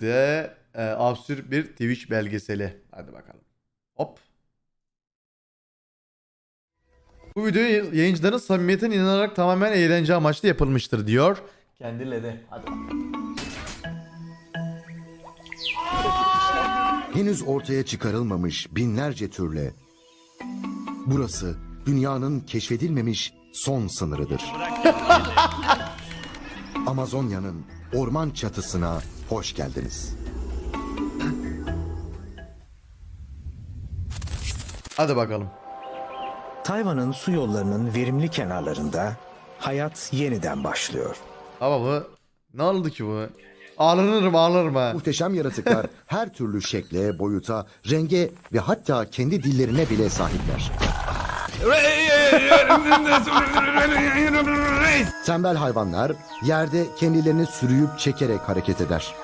de e, absürt bir Twitch belgeseli. Hadi bakalım. Hop. Bu video yay- yayıncıların samimiyetine inanarak tamamen eğlence amaçlı yapılmıştır diyor. Kendileri. Hadi bakalım. henüz ortaya çıkarılmamış binlerce türle. Burası dünyanın keşfedilmemiş son sınırıdır. Amazonya'nın orman çatısına hoş geldiniz. Hadi bakalım. Tayvan'ın su yollarının verimli kenarlarında hayat yeniden başlıyor. Ama bu ne oldu ki bu? Ağlanırım ağlarım ha. Muhteşem yaratıklar her türlü şekle, boyuta, renge ve hatta kendi dillerine bile sahipler. Tembel hayvanlar yerde kendilerini sürüyüp çekerek hareket eder.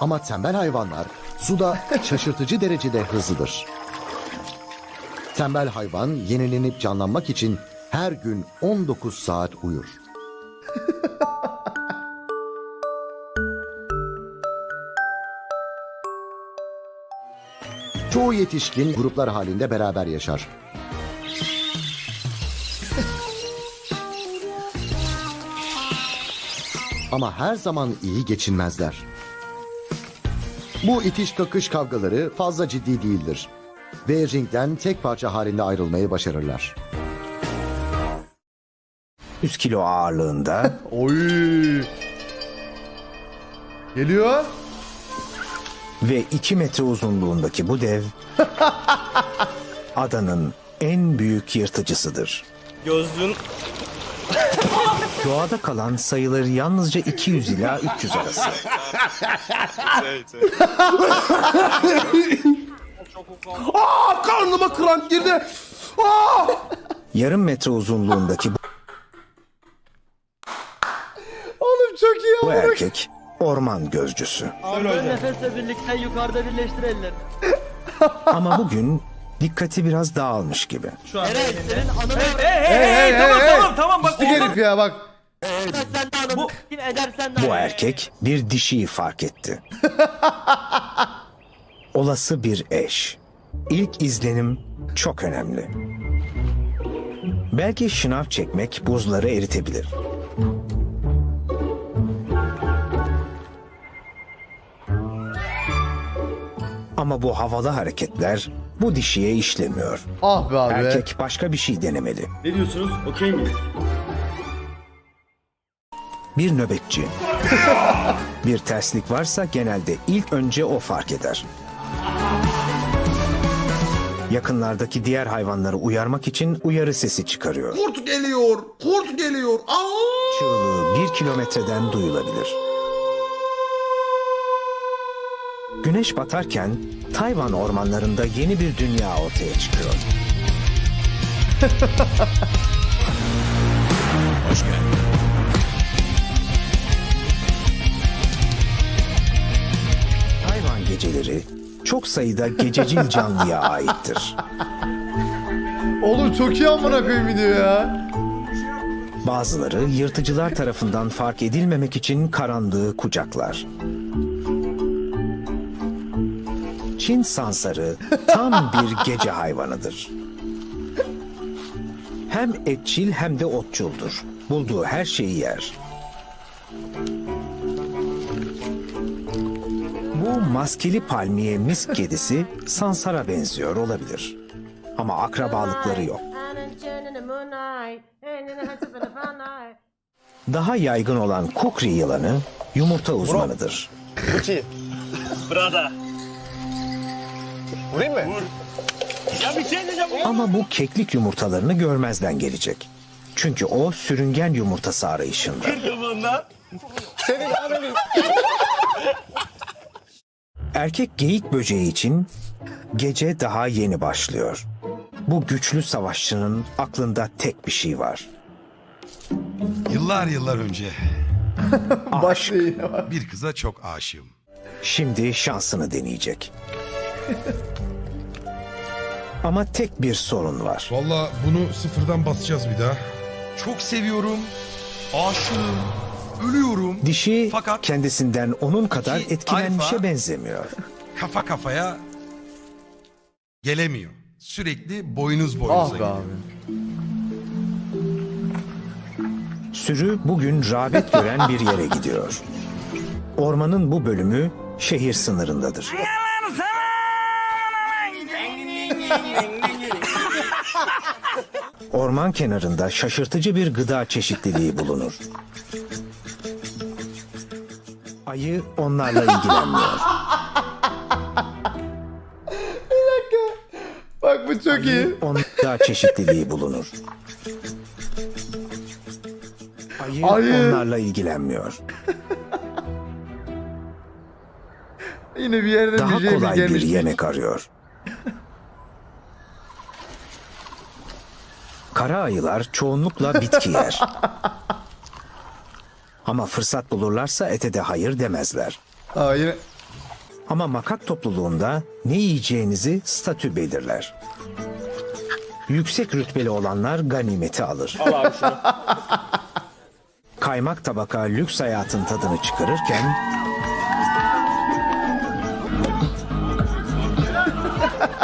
Ama tembel hayvanlar suda şaşırtıcı derecede hızlıdır. Tembel hayvan yenilenip canlanmak için her gün 19 saat uyur. Çoğu yetişkin gruplar halinde beraber yaşar. Ama her zaman iyi geçinmezler. Bu itiş kakış kavgaları fazla ciddi değildir. Ve ringden tek parça halinde ayrılmayı başarırlar. 100 kilo ağırlığında Oy. Geliyor. ve 2 metre uzunluğundaki bu dev adanın en büyük yırtıcısıdır. Gözlüğün Doğada kalan sayıları yalnızca 200 ila 300 arası. Aa karnıma kramp girdi. Aa! Yarım metre uzunluğundaki bu- Oğlum çok iyi bu ama. erkek orman gözcüsü. Aldığın nefesle birlikte yukarıda birleştir ellerini. Ama bugün dikkati biraz dağılmış gibi. Eren senin ananı Hey hey hey, tamam tamam tamam bak Pislik herif ya bak. sen de ananı kim edersen de Bu erkek bir dişiyi fark etti. Olası bir eş. İlk izlenim çok önemli. Belki şınav çekmek buzları eritebilir. Ama bu havalı hareketler bu dişiye işlemiyor. Ah be abi. Erkek başka bir şey denemeli. Ne diyorsunuz? Okey mi? Bir nöbetçi. bir terslik varsa genelde ilk önce o fark eder. Yakınlardaki diğer hayvanları uyarmak için uyarı sesi çıkarıyor. Kurt geliyor. Kurt geliyor. Aa! Çığlığı bir kilometreden duyulabilir. Güneş batarken Tayvan ormanlarında yeni bir dünya ortaya çıkıyor. Hoş geldin. Tayvan geceleri çok sayıda gececil canlıya aittir. Oğlum çok iyi amına koyayım video ya. Bazıları yırtıcılar tarafından fark edilmemek için karanlığı kucaklar. Çin sansarı tam bir gece hayvanıdır. Hem etçil hem de otçuldur. Bulduğu her şeyi yer. Bu maskeli palmiye misk kedisi sansara benziyor olabilir. Ama akrabalıkları yok. Daha yaygın olan kukri yılanı yumurta uzmanıdır. Brada. Vurayım mı? Vur. Ya bir şey diyeceğim. Ama bu keklik yumurtalarını görmezden gelecek. Çünkü o sürüngen yumurtası arayışında. Kırgınlığında. Erkek geyik böceği için gece daha yeni başlıyor. Bu güçlü savaşçının aklında tek bir şey var. Yıllar yıllar önce Aşk. Bir kıza çok aşığım. Şimdi şansını deneyecek. Ama tek bir sorun var. Valla bunu sıfırdan basacağız bir daha. Çok seviyorum. Aşığım. Ölüyorum. Dişi Fakat- kendisinden onun kadar İki etkilenmişe alfa- benzemiyor. Kafa kafaya gelemiyor. Sürekli boynuz Ah boynuza be gidiyor. abi. Sürü bugün rağbet gören bir yere gidiyor. Ormanın bu bölümü şehir sınırındadır. Orman kenarında şaşırtıcı bir gıda çeşitliliği bulunur. Ayı onlarla ilgilenmiyor. Bak bu çok iyi. Onda çeşitliliği bulunur. Ayı, Ayı. onlarla ilgilenmiyor. Yine bir yerden Daha bir şey kolay bir gelmiş. yemek arıyor. Kara ayılar çoğunlukla bitki yer. Ama fırsat bulurlarsa ete de hayır demezler. Aa, yine Ama makak topluluğunda ne yiyeceğinizi statü belirler. Yüksek rütbeli olanlar ganimeti alır. Al abi şunu. Kaymak tabaka lüks hayatın tadını çıkarırken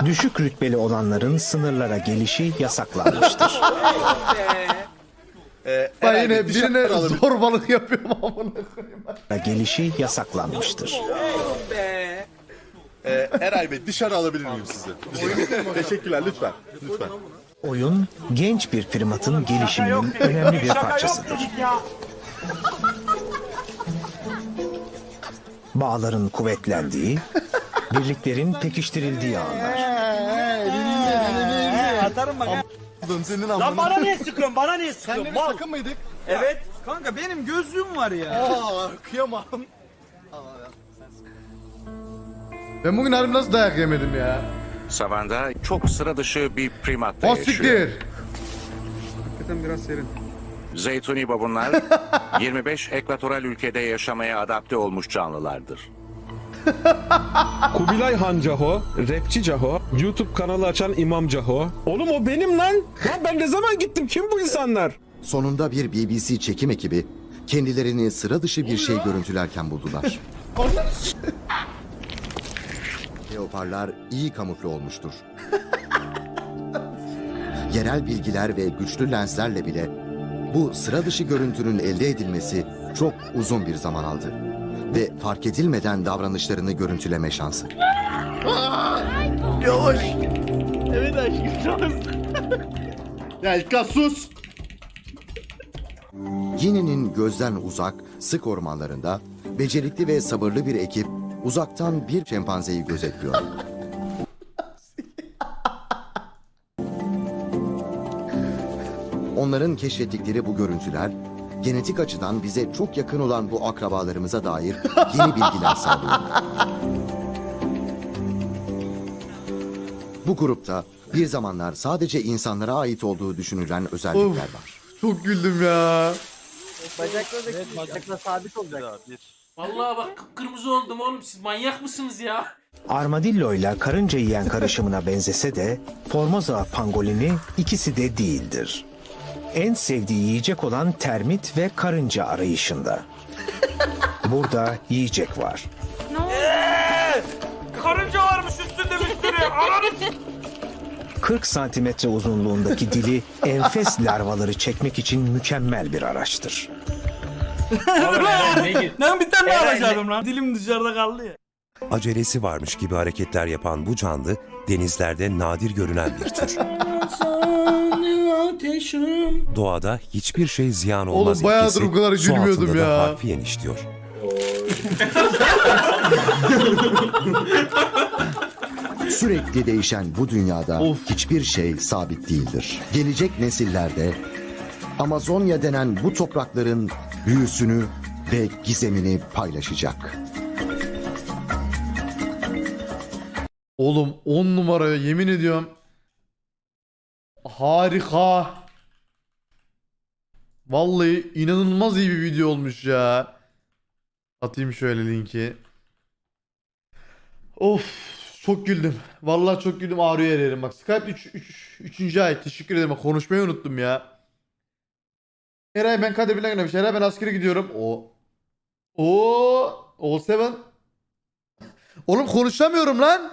düşük rütbeli olanların sınırlara gelişi yasaklanmıştır. ben yine birine zorbalık yapıyorum amına koyayım. gelişi yasaklanmıştır. Eray Bey dışarı alabilir miyim sizi? Teşekkürler lütfen. Lütfen. Oyun genç bir primatın gelişiminin önemli bir parçasıdır. Bağların kuvvetlendiği, birliklerin pekiştirildiği anlar. Senin Lan bana niye sıkıyorsun? Bana niye sıkıyorsun? Mal. takım mıydık? Evet. Kanka benim gözlüğüm var ya. Aa kıyamam. Ben bugün harbi nasıl dayak yemedim ya? Savanda çok sıra dışı bir primat da O yaşıyor. siktir. Hakikaten biraz serin. Zeytuni babunlar 25 ekvatoral ülkede yaşamaya adapte olmuş canlılardır. Kubilay Han Caho, Rapçi Caho, YouTube kanalı açan İmam Caho. Oğlum o benim lan. Lan ben ne zaman gittim? Kim bu insanlar? Sonunda bir BBC çekim ekibi kendilerini sıra dışı bir şey görüntülerken buldular. Leoparlar iyi kamufle olmuştur. Yerel bilgiler ve güçlü lenslerle bile bu sıra dışı görüntünün elde edilmesi çok uzun bir zaman aldı. Ve fark edilmeden davranışlarını görüntüleme şansı. Evet aşkım. Ya İlkan sus. Gine'nin gözden uzak, sık ormanlarında becerikli ve sabırlı bir ekip uzaktan bir şempanzeyi gözetliyor. Onların keşfettikleri bu görüntüler genetik açıdan bize çok yakın olan bu akrabalarımıza dair yeni bilgiler sağlıyor. Bu grupta bir zamanlar sadece insanlara ait olduğu düşünülen özellikler var. Çok güldüm ya. Bacakla da bacakla sabit olacak. Vallahi bak kıpkırmızı oldum oğlum siz manyak mısınız ya? Armadillo ile karınca yiyen karışımına benzese de Formosa pangolini ikisi de değildir. En sevdiği yiyecek olan termit ve karınca arayışında. Burada yiyecek var. Karınca varmış üstünde sürü. Ananı 40 santimetre uzunluğundaki dili enfes larvaları çekmek için mükemmel bir araçtır. Lan bir tane daha alacaktım lan. Dilim dışarıda kaldı ya. Acelesi varmış gibi hareketler yapan bu canlı denizlerde nadir görülen bir tür. Doğada hiçbir şey ziyan Oğlum olmaz bayağıdır ilkesi bu kadar su gülmüyordum altında da ya. harfiyen işliyor. Sürekli değişen bu dünyada Of. hiçbir şey sabit değildir. Gelecek nesillerde Amazonya denen bu toprakların büyüsünü ve gizemini paylaşacak. Oğlum 10 numara yemin ediyorum. Harika. Vallahi inanılmaz iyi bir video olmuş ya. Atayım şöyle linki. Of çok güldüm. Vallahi çok güldüm ağrıyor her yerim. Bak Skype 3. 3. ay teşekkür ederim. Konuşmayı unuttum ya. Eray ben Kadir Bilen oynamış. Eray ben askere gidiyorum. O. O. All seven. Oğlum konuşamıyorum lan.